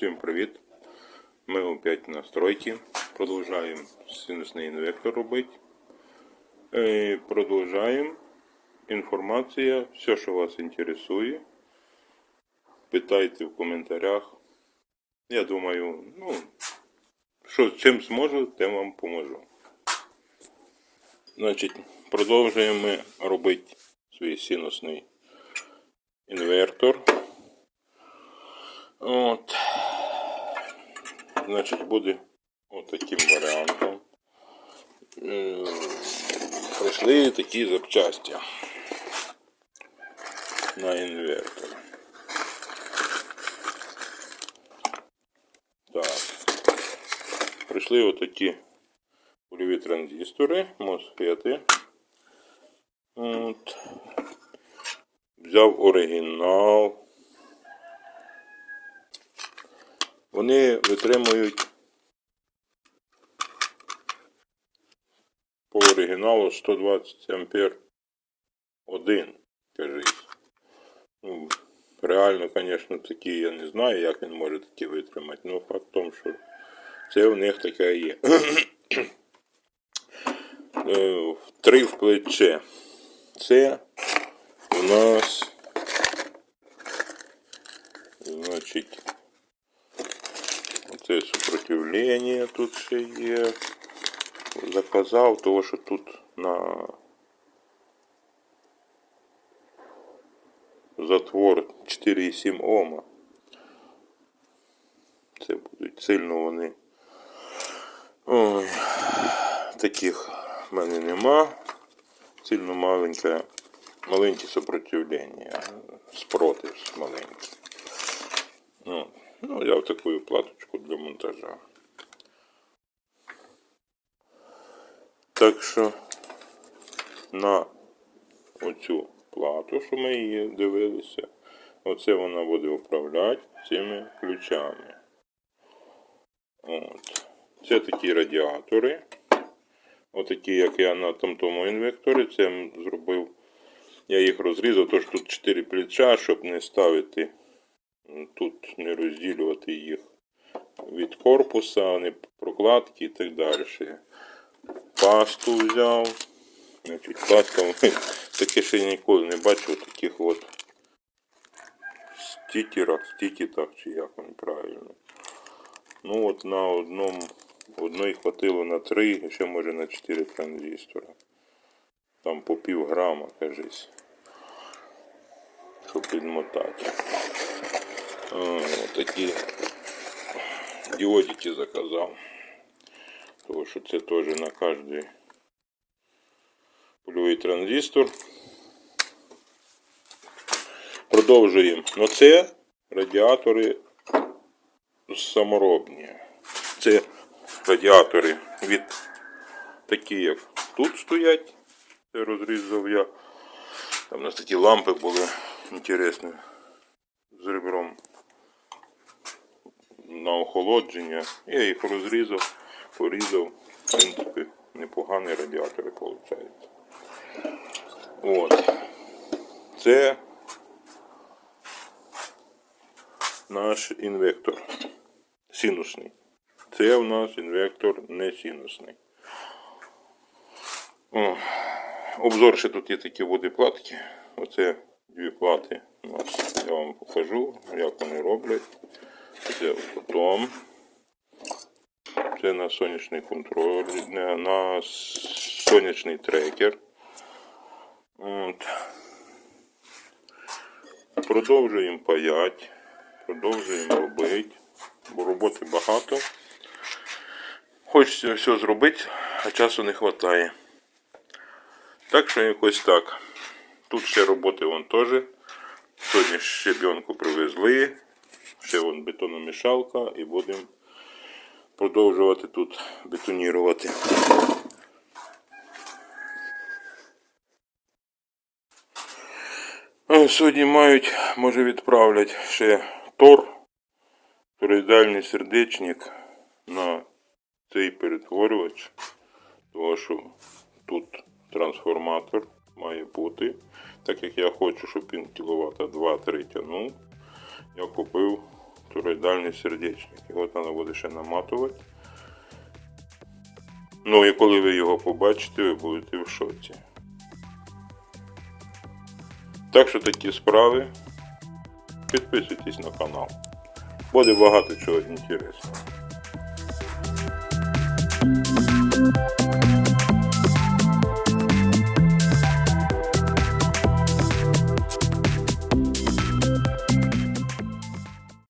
Всім привіт! Ми опять на стройці. Продовжуємо синусний інвектор робити. Е, Продовжуємо. Інформація, все, що вас інтересує. Питайте в коментарях. Я думаю, ну, що чим зможу, тим вам поможу. Значить, продовжуємо ми робити свій синусний інвертор. От. Значить, буде отаким варіантом. Е, Прийшли такі запчасті на інвертор. Так. Прийшли отакі польові транзистори, мосфети. От. Взяв оригінал. Вони витримують по оригіналу 120 ампер 1, кажись. Ну, реально, звісно, такі я не знаю, як він може такі витримати. Ну, факт в тому, що це в них таке є. Е, Три в плече. Це у нас, значить, Це сопротивлення тут ще є. Заказав, того що тут на затвор 4,7 Ома. Це будуть сильно вони. Ой, таких в мене нема. Сильно маленьке, маленьке сопротивлення. Спротив маленький. Ну, ну, взяв таку платочку для монтажа. Так що на оцю плату, що ми її дивилися, оце вона буде управляти цими ключами. От. Це такі радіатори. Отакі, як я на там тому інвекторі, це я зробив. Я їх розрізав, тож тут 4 плеча, щоб не ставити тут не розділювати їх від корпуса, не прокладки і так далі. Пасту взяв. Значить, паста таке ще ніколи не бачив таких от стікерах, стікітах, чи як вони правильно. Ну от на одному одної хватило на 3, і ще може на 4 транзистора. Там по пів грама, кажись. Щоб підмотати. О, такі діодики заказав. Тому що це теж на кожний польовий транзистор. Продовжуємо. Ну це радіатори саморобні. Це радіатори від такі, як тут стоять. Це розрізав я. Там у нас такі лампи були інтересні з ребром на охолодження. Я їх розрізав, порізав. В принципі, непогані радіатори виходить. От. Це наш інвектор синусний. Це у нас інвектор не синусний. О, обзор ще тут є такі водоплатки. Оце дві плати. Я вам покажу, як вони роблять. Це потом. Це на сонячний контроль, на сонячний трекер. От. Продовжуємо паять, продовжуємо робити, бо роботи багато. Хочеться все зробити, а часу не вистачає. Так що якось так. Тут ще роботи вон теж. Сьогодні щебенку привезли. Ще вон бетономішалка і будемо продовжувати тут бетонірувати. Сьогодні мають, може відправлять ще тор, торидальний сердечник на цей перетворювач. Тому що тут трансформатор має бути. Так як я хочу, щоб він кіловата 2-3 тягнув, я купив тороїдальний сердечник. Його треба буде ще наматувати. Ну і коли ви його побачите, ви будете в шоці. Так що такі справи. Підписуйтесь на канал. Буде багато чого інтересного.